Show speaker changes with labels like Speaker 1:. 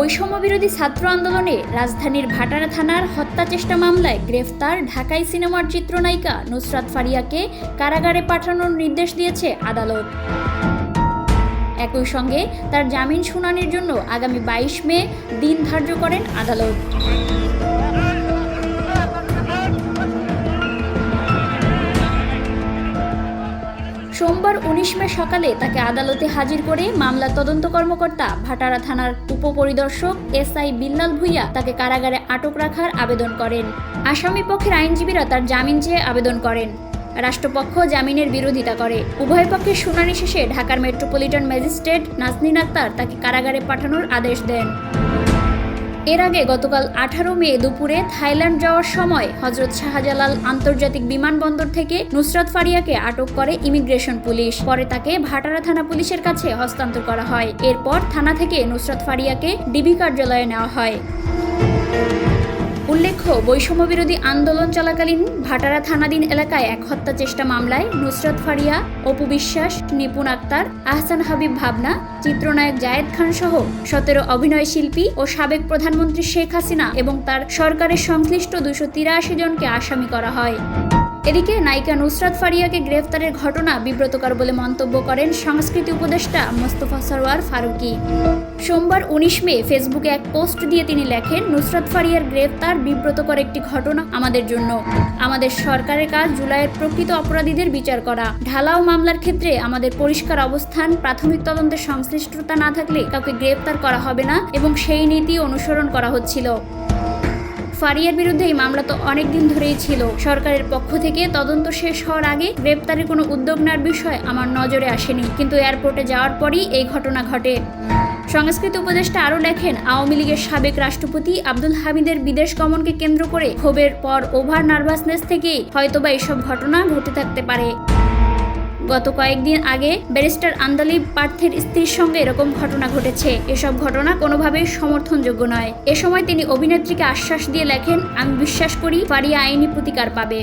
Speaker 1: বৈষম্য বিরোধী ছাত্র আন্দোলনে রাজধানীর ভাটারা থানার হত্যা চেষ্টা মামলায় গ্রেফতার ঢাকাই সিনেমার চিত্রনায়িকা নুসরাত ফারিয়াকে কারাগারে পাঠানোর নির্দেশ দিয়েছে আদালত। একই সঙ্গে তার জামিন শুনানির জন্য আগামী বাইশ মে দিন ধার্য করেন আদালত। সোমবার উনিশ মে সকালে তাকে আদালতে হাজির করে মামলা তদন্ত কর্মকর্তা ভাটারা থানার উপপরিদর্শক এস আই বিল্লাল ভুইয়া তাকে কারাগারে আটক রাখার আবেদন করেন। আসামি পক্ষের আইনজীবীরা তার জামিন চেয়ে আবেদন করেন। রাষ্ট্রপক্ষ জামিনের বিরোধিতা করে। উভয় পক্ষের শুনানি শেষে ঢাকার মেট্রোপলিটন ম্যাজিস্ট্রেট নাজনীন আক্তার তাকে কারাগারে পাঠানোর আদেশ দেন। এর আগে গতকাল আঠারো মে দুপুরে থাইল্যান্ড যাওয়ার সময় হজরত শাহজালাল আন্তর্জাতিক বিমানবন্দর থেকে নুসরাত ফারিয়াকে আটক করে ইমিগ্রেশন পুলিশ। পরে তাকে ভাটারা থানা পুলিশের কাছে হস্তান্তর করা হয়। এরপর থানা থেকে নুসরাত ফারিয়াকে ডিবি কার্যালয়ে নেওয়া হয়। উল্লেখ্য বৈষম্য বিরোধী আন্দোলন চলাকালীন ভাটারা থানাধীন এলাকায় এক হত্যা চেষ্টা মামলায় নুসরত ফারিয়া, অপু বিশ্বাস, নিপুণ আক্তার, আহসান হাবিব ভাবনা, চিত্রনায়ক জায়েদ খান সহ সতেরো অভিনয় শিল্পী ও সাবেক প্রধানমন্ত্রী শেখ হাসিনা এবং তার সরকারের সংশ্লিষ্ট দুশো তিরাশি জনকে আসামি করা হয়। এদিকে নায়িকা নুসরাত ফারিয়াকে গ্রেফতারের ঘটনা বিব্রতকর বলে মন্তব্য করেন সংস্কৃতি উপদেষ্টা মোস্তফা সরওয়ার ফারুকী। সোমবার উনিশ মে ফেসবুকে এক পোস্ট দিয়ে তিনি লেখেন, নুসরাত ফারিয়ার গ্রেফতার বিব্রতকর একটি ঘটনা আমাদের জন্য। আমাদের সরকারের কাজ জুলাইয়ের প্রকৃত অপরাধীদের বিচার করা। ঢালাও মামলার ক্ষেত্রে আমাদের পরিষ্কার অবস্থান, প্রাথমিক তদন্তের সংশ্লিষ্টতা না থাকলে কাউকে গ্রেফতার করা হবে না এবং সেই নীতি অনুসরণ করা হচ্ছিল। ফারিয়ার বিরুদ্ধে এই মামলা তো অনেক দিন ধরেই ছিল। সরকারের পক্ষ থেকে তদন্ত শেষ হওয়ার আগে গ্রেপ্তারের কোনো উদ্যোগ নেওয়ার বিষয় আমার নজরে আসেনি, কিন্তু এয়ারপোর্টে যাওয়ার পরই এই ঘটনা ঘটে। সংস্কৃতি উপদেষ্টা আরও লেখেন, আওয়ামী লীগের সাবেক রাষ্ট্রপতি আব্দুল হামিদের বিদেশ গমনকে কেন্দ্র করে ক্ষোভের পর ওভার নার্ভাসনেস থেকেই হয়তোবা এসব ঘটনা ঘটে থাকতে পারে। গত কয়েকদিন আগে ব্যারিস্টার আন্দালি পার্থের স্ত্রীর সঙ্গে এরকম ঘটনা ঘটেছে। এসব ঘটনা কোনোভাবেই সমর্থনযোগ্য নয়। এ সময় তিনি অভিনেত্রীকে আশ্বাস দিয়ে লেখেন, আমি বিশ্বাস করি ফারিয়া আইনি প্রতিকার পাবে।